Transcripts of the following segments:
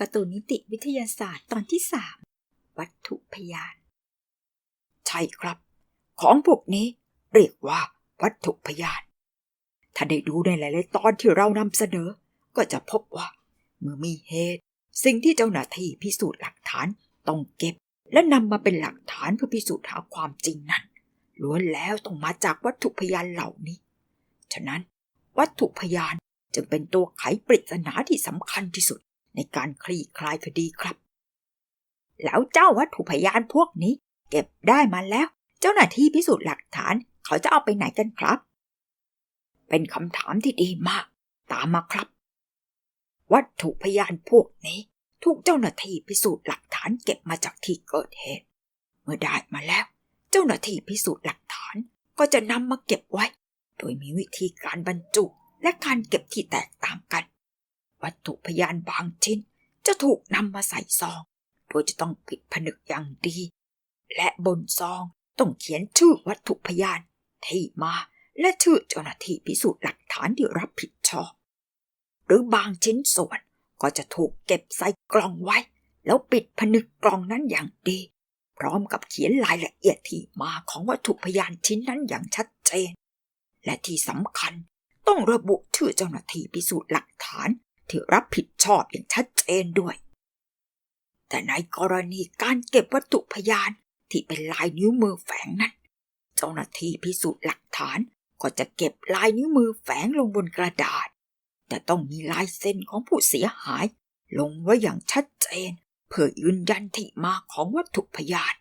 การ์ตูนนิติวิทยาศาสตร์ตอนที่สามวัตถุพยาน ใช่ครับ ของพวกนี้เรียกว่าวัตถุพยาน ถ้าได้ดูในหลายๆตอนที่เรานำเสนอ ก็จะพบว่าเมื่อมีเหตุ สิ่งที่เจ้าหน้าที่พิสูจน์หลักฐานต้องเก็บ และนำมาเป็นหลักฐานเพื่อพิสูจน์หาความจริงนั้นล้วนแล้วต้องมาจากวัตถุพยานเหล่านี้ ฉะนั้น วัตถุพยานจึงเป็นตัวไขปริศนาที่สำคัญที่สุด ในการคลี่คลายคดีครับ แล้วเจ้าวัตถุพยานพวกนี้ เก็บได้มาแล้ว เจ้าหน้าที่พิสูจน์หลักฐานเขาจะเอาไปไหนกันครับ เป็นคำถามที่ดีมาก ตามมาครับ วัตถุพยานพวกนี้ถูกเจ้าหน้าที่พิสูจน์หลักฐานเก็บมาจากที่เกิดเหตุ เมื่อได้มาแล้ว เจ้าหน้าที่พิสูจน์หลักฐานก็จะนำมาเก็บไว้ โดยมีวิธีการบรรจุและการเก็บที่แตกต่างกัน วัตถุพยานบางชิ้น จะถูกนำมาใส่ซอง โดยจะต้องปิดผนึกอย่างดี และบนซองต้องเขียนชื่อวัตถุพยานที่มาและชื่อเจ้าหน้าที่พิสูจน์หลักฐานที่รับผิดชอบ หรือบางชิ้นส่วนก็จะถูกเก็บใส่กล่องไว้ แล้วปิดผนึกกล่องนั้นอย่างดี พร้อมกับเขียนรายละเอียดที่มาของวัตถุพยานชิ้นนั้นอย่างชัดเจน และที่สำคัญต้องระบุชื่อเจ้าหน้าที่พิสูจน์หลักฐาน ที่รับผิดชอบอย่างชัดเจนด้วย แต่ในกรณีการเก็บวัตถุพยานที่เป็นลายนิ้วมือแฝงนั้น เจ้าหน้าที่พิสูจน์หลักฐานก็จะเก็บลายนิ้วมือแฝงลงบนกระดาษ แต่ต้องมีลายเซ็นของผู้เสียหาย ลงไว้อย่างชัดเจน เพื่อยืนยันที่มาของวัตถุพยาน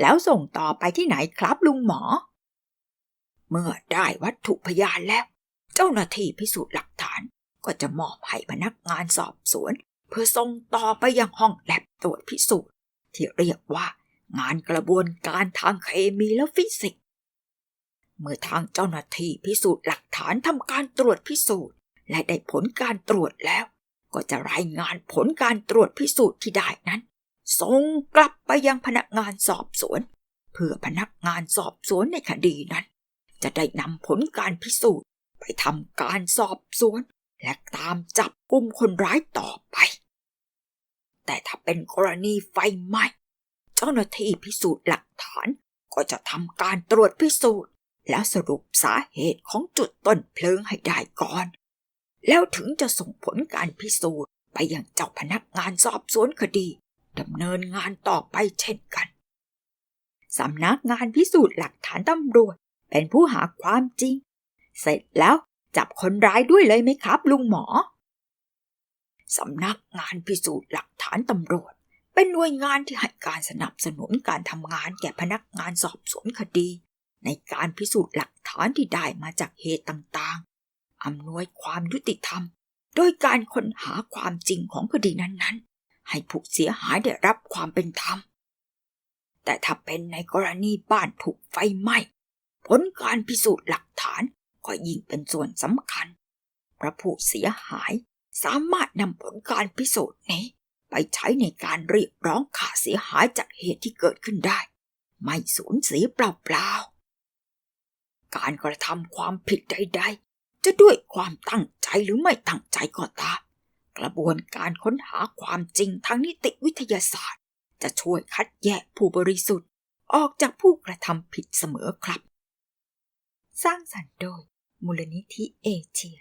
แล้วส่งต่อไปที่ไหนครับลุงหมอ เมื่อได้วัตถุพยานแล้ว เจ้าหน้าที่พิสูจน์หลักฐาน ก็จะมอบให้พนักงานสอบสวน เพื่อส่งต่อไปยังห้องแลบตรวจพิสูจน์ ที่เรียกว่างานกระบวนการทางเคมีและฟิสิกส์เมื่อทางเจ้าหน้าที่พิสูจน์หลักฐานทำการตรวจพิสูจน์ และได้ผลการตรวจแล้ว ก็จะรายงานผลการตรวจพิสูจน์ที่ได้นั้นส่งกลับไปยังพนักงานสอบสวน เพื่อพนักงานสอบสวนในคดีนั้น จะได้นำผลการพิสูจน์ ไปทำการสอบสวน และตามจับกุมคนร้ายต่อไป แต่ถ้าเป็นกรณีไฟไหม้เจ้าหน้าที่พิสูจน์หลักฐานก็จะทำการตรวจพิสูจน์ แล้วสรุปสาเหตุของจุดต้นเพลิงให้ได้ก่อน แล้วถึงจะส่งผลการพิสูจน์ไปยังเจ้าพนักงานสอบสวนคดีดำเนินงานต่อไปเช่นกันสำนักงานพิสูจน์หลักฐานตำรวจเป็นผู้หาความจริง เสร็จแล้ว จับคนร้ายด้วยเลยไหมครับ ลุงหมอ สำนักงานพิสูจน์หลักฐานตำรวจ เป็นหน่วยงานที่ให้การสนับสนุนการทำงานแก่พนักงานสอบสวนคดี ในการพิสูจน์หลักฐานที่ได้มาจากเหตุต่างๆ อำนวยความยุติธรรม โดยการค้นหาความจริงของคดีนั้นๆ ให้ผู้เสียหายได้รับความเป็นธรรม แต่ถ้าเป็นในกรณีบ้านถูกไฟไหม้ผลการพิสูจน์หลักฐาน ก็ยิ่งเป็นส่วนสำคัญ พระผู้เสียหายสามารถนำผลการพิสูจน์นี้ ไปใช้ในการเรียกร้องค่าเสียหายจากเหตุที่เกิดขึ้นได้ ไม่สูญเสียเปล่าๆ การกระทำความผิดใด ๆ จะด้วยความตั้งใจหรือไม่ตั้งใจก็ตาม กระบวนการค้นหาความจริงทางนิติวิทยาศาสตร์ จะช่วยคัดแยกผู้บริสุทธิ์ออกจากผู้กระทำผิดเสมอครับ สร้างสรรค์โดย มูลนิธิเอเชีย